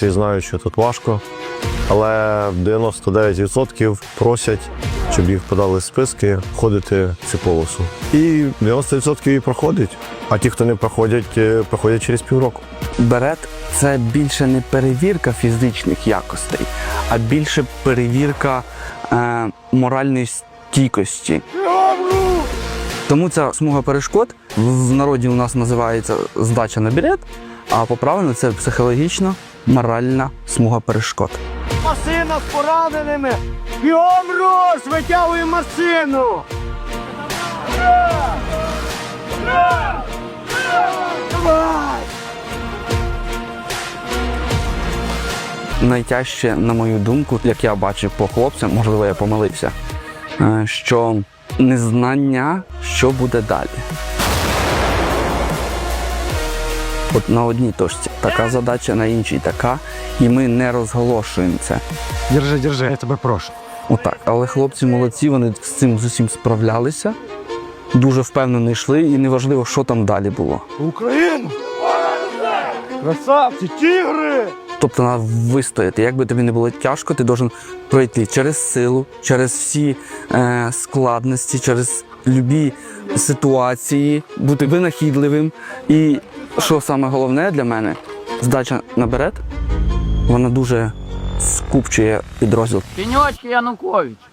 всі знають, що тут важко, але 99% просять, щоб їх подали списки, ходити цю полосу. І 90% і проходить, а ті, хто не проходять, е, проходять через півроку. Берет це більше не перевірка фізичних якостей, а більше перевірка е, моральної стійкості. Тому ця смуга перешкод в народі у нас називається здача на берет, а по-правильно це психологічно моральна смуга перешкод. Машина з пораненими! Бігом руш! Витягуй машину! Давай! Найтяжче, на мою думку, як я бачив по хлопцям, можливо, я помилився, е, що незнання, що буде далі. От на одній точці така задача, на іншій така, і ми не розголошуємо це. Держи, держи, я тебе прошу. Отак. Але хлопці молодці, вони з цим з усім справлялися, дуже впевнено йшли, і неважливо, що там далі було. Україну! Красавці, тігри! Тобто треба вистояти. Як би тобі не було тяжко, ти должен пройти через силу, через всі е, складності, через любі ситуації, бути винахідливим. І що саме головне для мене, здача наперед, вона дуже скупчує підрозділ. Пеньочки Янукович.